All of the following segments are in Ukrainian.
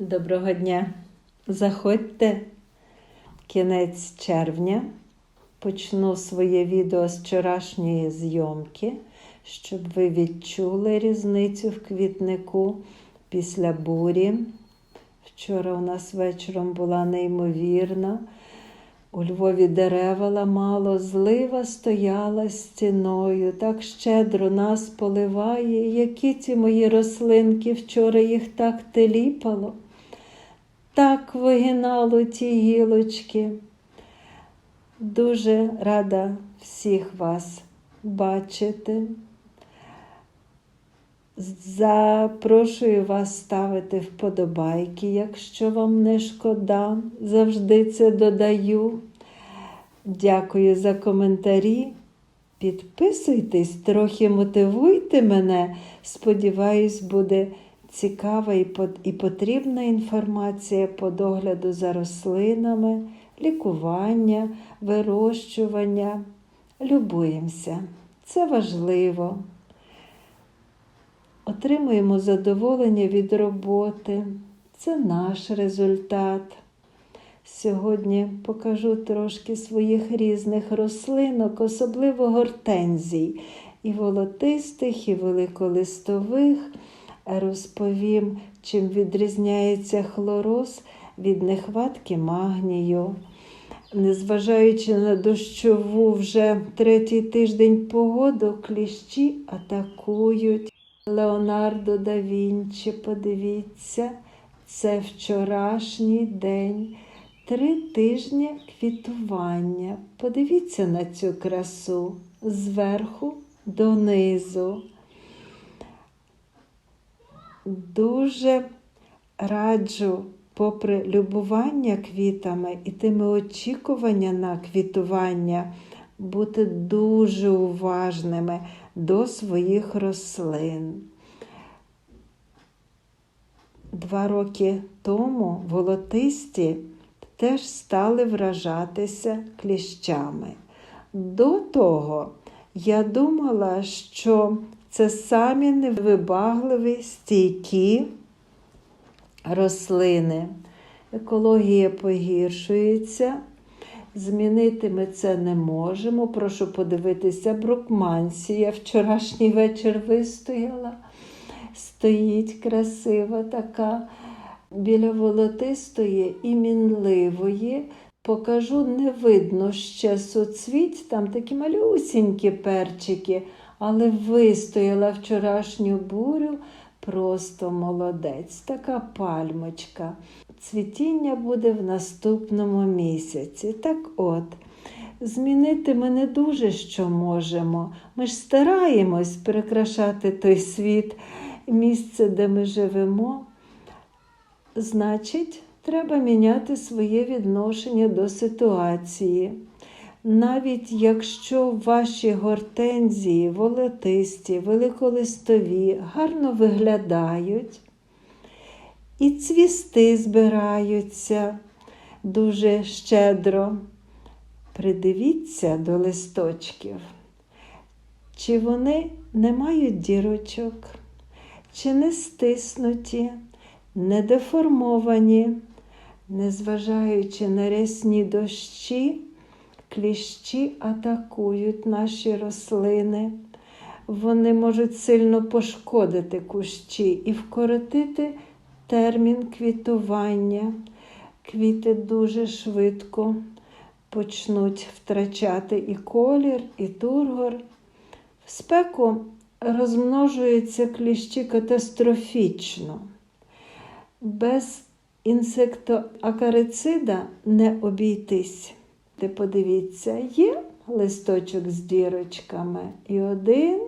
Доброго дня! Заходьте кінець червня. Почну своє відео з вчорашньої зйомки, щоб ви відчули різницю в квітнику після бурі. Вчора у нас вечором була неймовірна. У Львові дерева ламало, злива стояла стіною, так щедро нас поливає, які ці мої рослинки, вчора їх так теліпало, так вигинало ті гілочки. Дуже рада всіх вас бачити. Запрошую вас ставити вподобайки, якщо вам не шкода. Завжди це додаю. Дякую за коментарі. Підписуйтесь, трохи мотивуйте мене. Сподіваюсь, буде цікава і потрібна інформація по догляду за рослинами, лікування, вирощування. Любуємося. Це важливо. Отримуємо задоволення від роботи. Це наш результат. Сьогодні покажу трошки своїх різних рослинок, особливо гортензій, і волотистих, і великолистових. Розповім, чим відрізняється хлороз від нехватки магнію. Незважаючи на дощову вже третій тиждень погоду, кліщі атакують. Леонардо да Вінчі, подивіться, це вчорашній день, три тижні квітування. Подивіться на цю красу зверху донизу. Дуже раджу, попри любування квітами і тими очікування на квітування, бути дуже уважними до своїх рослин. Два роки тому волотисті теж стали вражатися кліщами. До того я думала, що це самі невибагливі стійкі рослини. Екологія погіршується. Змінити ми це не можемо. Прошу подивитися, Брукмансія вчорашній вечір вистояла. Стоїть красива така. Біля волотистої і мінливої. Покажу, не видно ще соцвіть, там такі малюсінькі перчики, але вистояла вчорашню бурю, просто молодець, така пальмочка цвітіння буде в наступному місяці. Так от, змінити ми не дуже що можемо. Ми ж стараємось прикрашати той світ, місце, де ми живемо. Значить, треба міняти своє відношення до ситуації. Навіть якщо ваші гортензії, волотисті, великолистові гарно виглядають, і цвісти збираються дуже щедро. Придивіться до листочків, чи вони не мають дірочок, чи не стиснуті, не деформовані, незважаючи на рясні дощі, кліщі атакують наші рослини. Вони можуть сильно пошкодити кущі і вкоротити термін квітування. Квіти дуже швидко почнуть втрачати і колір, і тургор. В спеку розмножуються кліщі катастрофічно. Без інсектоакарицида не обійтись. Ти подивіться, є листочок з дірочками. І один,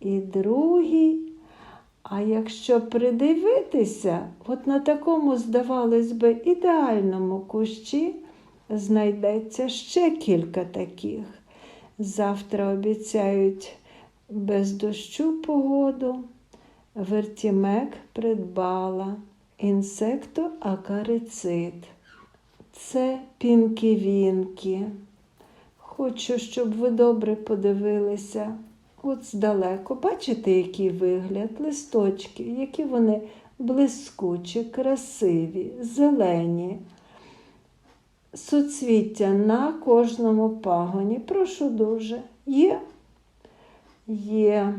і другий. А якщо придивитися, от на такому, здавалось би, ідеальному кущі знайдеться ще кілька таких. Завтра обіцяють без дощу погоду. Вертімек придбала інсектоакарицид. Це пінки-вінки. Хочу, щоб ви добре подивилися. От здалеку, бачите, який вигляд, листочки, які вони блискучі, красиві, зелені. Суцвіття на кожному пагоні. Прошу дуже. Є? Є.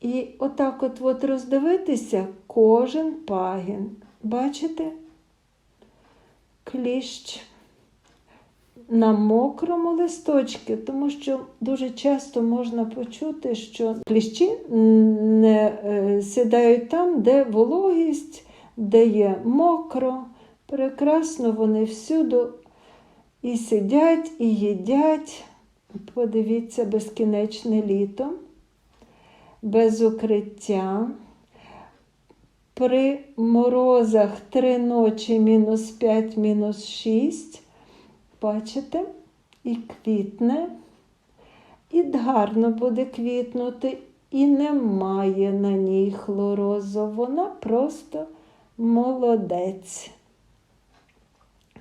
І отак от, от роздивитися кожен пагін. Бачите? Кліщ на мокрому листочці, тому що дуже часто можна почути, що кліщі не е, сідають там, де вологість, де є мокро. Прекрасно вони всюди і сидять, і їдять. Подивіться, безкінечне літо, без укриття. При морозах три ночі мінус 5, мінус 6. Бачите? І квітне, і гарно буде квітнути, і немає на ній хлорозу. Вона просто молодець.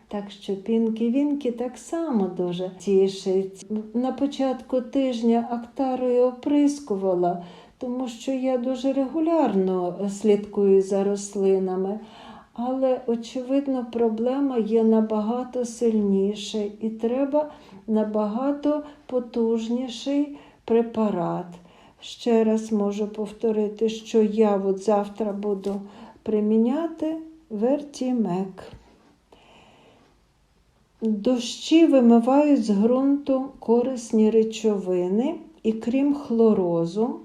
Так що пінки-вінки так само дуже тішить. На початку тижня актарою оприскувала, тому що я дуже регулярно слідкую за рослинами. Але, очевидно, проблема є набагато сильніша і треба набагато потужніший препарат. Ще раз можу повторити, що я от завтра буду приміняти вертімек. Дощі вимивають з ґрунту корисні речовини, і крім хлорозу,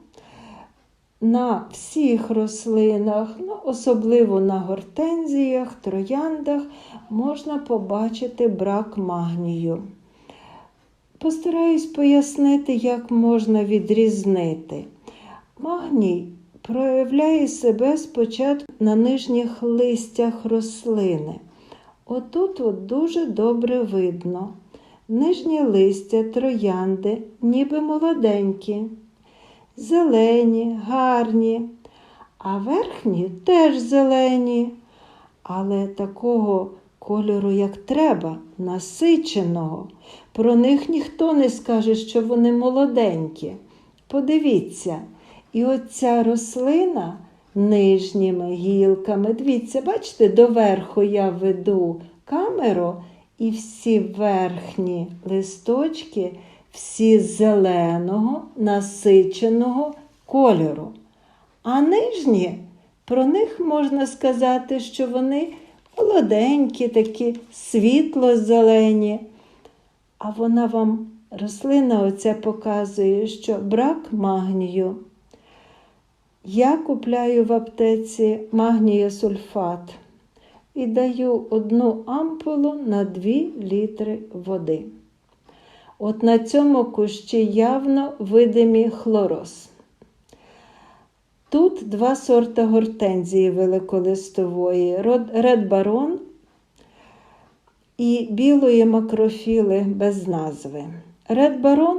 на всіх рослинах, ну, особливо на гортензіях, трояндах, можна побачити брак магнію. Постараюсь пояснити, як можна відрізнити. Магній проявляє себе спочатку на нижніх листях рослини. Отут от дуже добре видно. Нижні листя троянди, ніби молоденькі зелені, гарні, а верхні теж зелені, але такого кольору, як треба, насиченого. Про них ніхто не скаже, що вони молоденькі. Подивіться, і оця рослина нижніми гілками, дивіться, бачите, доверху я веду камеру, і всі верхні листочки всі зеленого, насиченого кольору. А нижні, про них можна сказати, що вони молоденькі, такі світло-зелені. А вона вам, рослина оця показує, що брак магнію. Я купляю в аптеці магнієсульфат і даю одну ампулу на 2 літри води. От на цьому кущі явно видимі хлороз. Тут два сорта гортензії великолистової, Red Baron і білої макрофіли без назви. Red Baron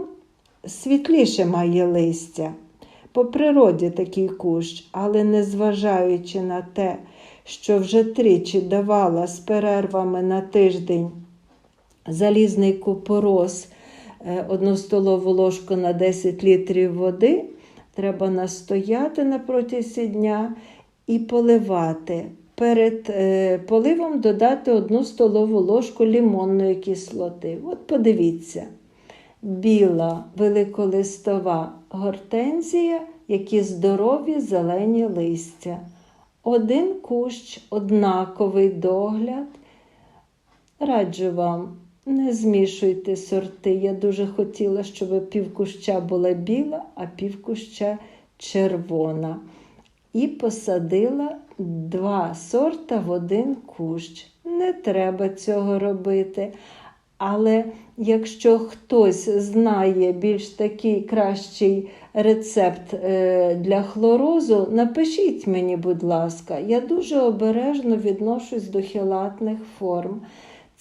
світліше має листя. По природі такий кущ, але незважаючи на те, що вже тричі давала з перервами на тиждень залізний купорос одну столову ложку на 10 літрів води. Треба настояти на протязі дня і поливати. Перед е, поливом додати одну столову ложку лімонної кислоти. От подивіться, біла великолистова гортензія, які здорові зелені листя. Один кущ, однаковий догляд. Раджу вам не змішуйте сорти. Я дуже хотіла, щоб півкуща була біла, а півкуща червона. І посадила два сорта в один кущ. Не треба цього робити. Але якщо хтось знає більш такий кращий рецепт е, для хлорозу, напишіть мені, будь ласка, я дуже обережно відношусь до хілатних форм.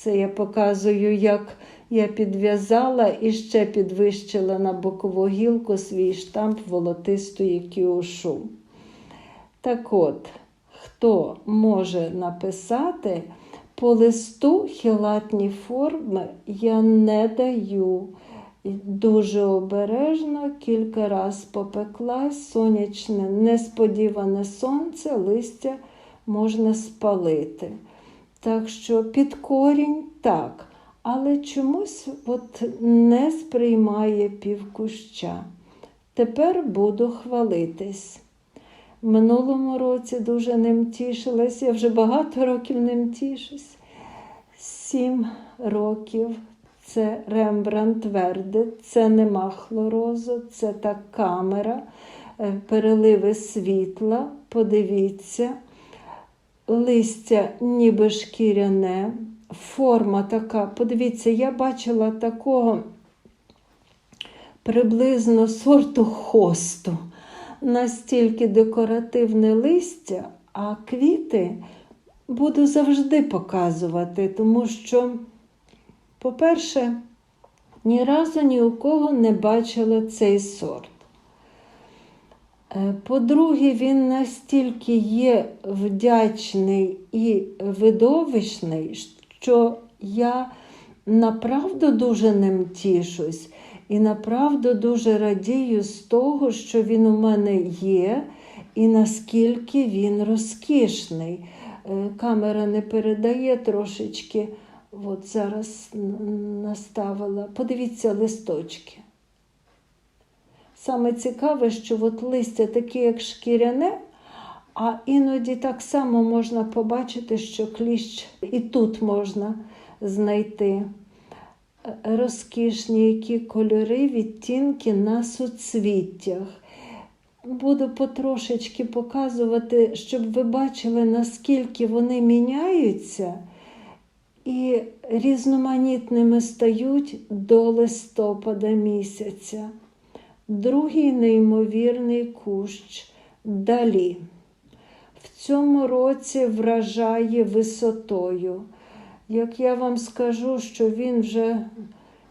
Це я показую, як я підв'язала і ще підвищила на бокову гілку свій штамп волотистої кіушу. Так от, хто може написати, по листу хілатні форми я не даю. Дуже обережно, кілька разів попеклась, сонячне, несподіване сонце, листя можна спалити. Так що під корінь так, але чомусь от не сприймає півкуща. Тепер буду хвалитись. Минулому році дуже ним тішилась, я вже багато років ним тішусь. Сім років це Рембрандт Верде, це нема хлорозу, це та камера, е, переливи світла. Подивіться, листя ніби шкіряне, форма така. Подивіться, я бачила такого приблизно сорту хосту. Настільки декоративне листя, а квіти буду завжди показувати, тому що, по-перше, ні разу ні у кого не бачила цей сорт. Е, По-друге, він настільки є вдячний і видовищний, що я направду дуже ним тішусь і направду дуже радію з того, що він у мене є, і наскільки він розкішний. Е, Камера не передає трошечки. От зараз наставила. Подивіться листочки. Саме цікаве, що от листя таке, як шкіряне, а іноді так само можна побачити, що кліщ і тут можна знайти розкішні які кольори, відтінки на суцвіттях. Буду потрошечки показувати, щоб ви бачили, наскільки вони міняються і різноманітними стають до листопада місяця. Другий неймовірний кущ далі. В цьому році вражає висотою. Як я вам скажу, що він вже,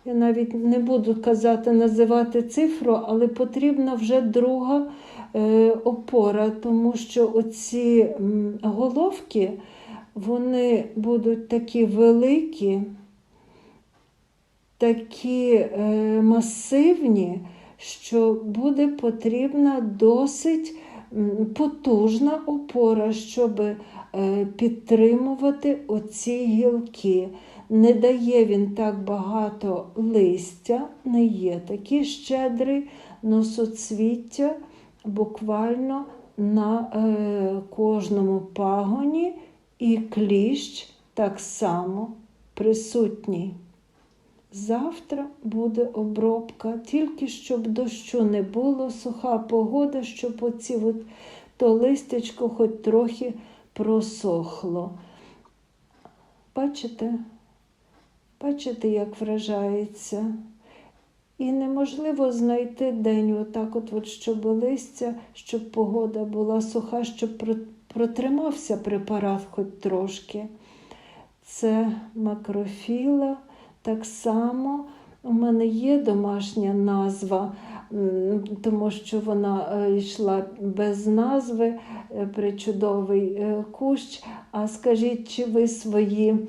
я навіть не буду казати, називати цифру, але потрібна вже друга е, опора, тому що оці головки, вони будуть такі великі, такі е, масивні, що буде потрібна досить потужна опора, щоб е, підтримувати оці гілки. Не дає він так багато листя, не є такий щедрий, но суцвіття буквально на е, кожному пагоні і кліщ так само присутній. Завтра буде обробка, тільки щоб дощу не було, суха погода, щоб оці от, то листячко хоч трохи просохло. Бачите? Бачите, як вражається. І неможливо знайти день, отак от, от, щоб листя, щоб погода була суха, щоб протримався препарат хоч трошки. Це макрофіла. Так само у мене є домашня назва, тому що вона е, йшла без назви, е, причудовий е, кущ. А скажіть, чи ви свої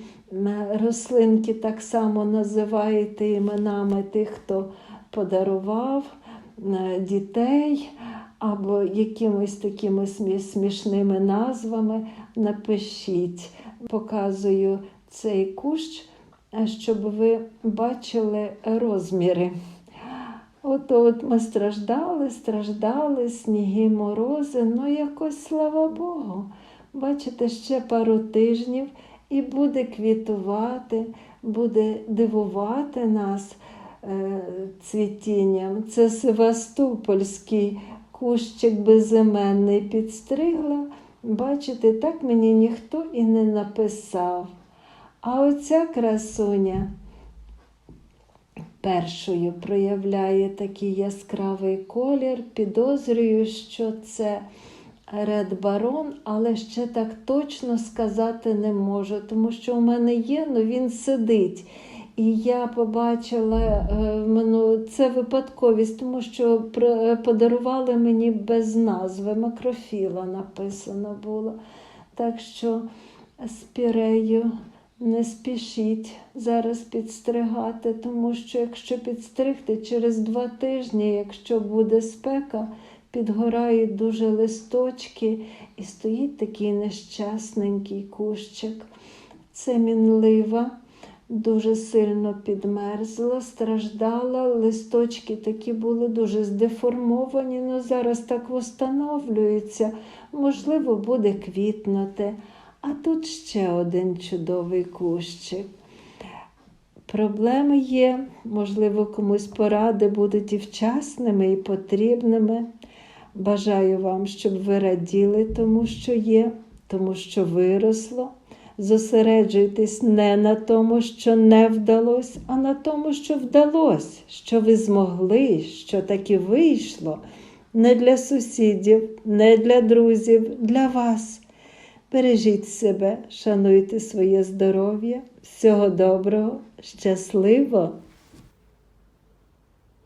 рослинки так само називаєте іменами тих, хто подарував дітей? Або якимись такими смішними назвами напишіть. Показую цей кущ, щоб ви бачили розміри. От от ми страждали, страждали, сніги, морози, ну якось слава Богу. Бачите, ще пару тижнів і буде квітувати, буде дивувати нас е, цвітінням. Це Севастопольський кущик безіменний підстригла. Бачите, так мені ніхто і не написав. А оця красуня першою проявляє такий яскравий колір. Підозрюю, що це Ред Барон, але ще так точно сказати не можу, тому що у мене є, але він сидить. І я побачила е, мину- це випадковість, тому що подарували мені без назви. Макрофіла написано було. Так що спірею не спішіть зараз підстригати, тому що якщо підстригти через два тижні, якщо буде спека, підгорають дуже листочки, і стоїть такий нещасненький кущик. Це мінлива, дуже сильно підмерзла, страждала, листочки такі були дуже здеформовані, але зараз так встановлюються. Можливо, буде квітнути. А тут ще один чудовий кущик. Проблеми є, можливо, комусь поради будуть і вчасними, і потрібними. Бажаю вам, щоб ви раділи тому, що є, тому що виросло. Зосереджуйтесь не на тому, що не вдалося, а на тому, що вдалося, що ви змогли, що таки вийшло. Не для сусідів, не для друзів, для вас. Бережіть себе, шануйте своє здоров'я. Всього доброго, щасливо!